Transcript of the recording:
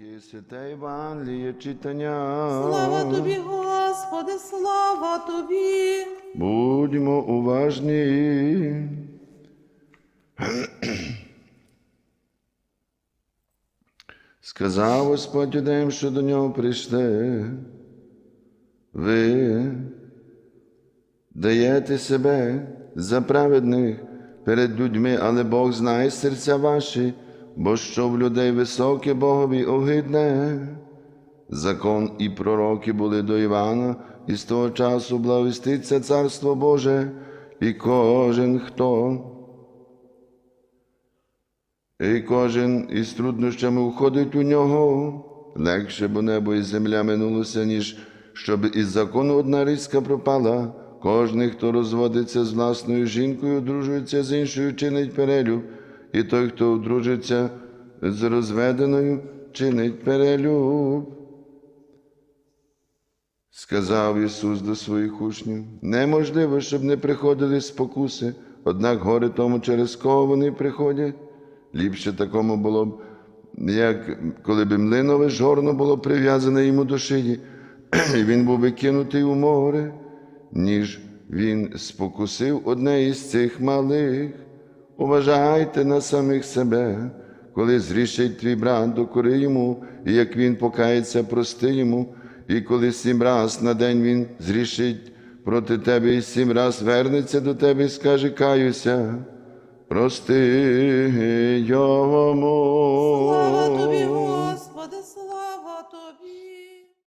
Святе читання. Слава тобі, Господи, слава тобі. Будьмо уважні. Сказав Господь юдеям, що до нього прийшли. Ви даєте себе за праведних перед людьми, але Бог знає серця ваші, бо що в людей високе Богові огидне. Закон і пророки були до Івана, і з того часу благовіститься Царство Боже, і кожен хто. І кожен із труднощами входить у нього, легше, бо небо і земля минулося, ніж щоб із закону одна різка пропала. Кожний, хто розводиться з власною жінкою, одружується з іншою, чинить перелюб, і той, хто одружиться з розведеною, чинить перелюб. Сказав Ісус до своїх учнів, неможливо, щоб не приходили спокуси, однак горе тому, через кого вони приходять. Ліпше такому було б, як коли б млинове жорно було прив'язане йому до шиї, і він був викинутий у море, ніж він спокусив одне із цих малих. Уважайте на самих себе, коли зрішить твій брат, докори йому, і як він покається, прости йому, і коли сім раз на день він зрішить проти тебе, і сім раз вернеться до тебе і скаже, каюся, прости йому. Слава тобі,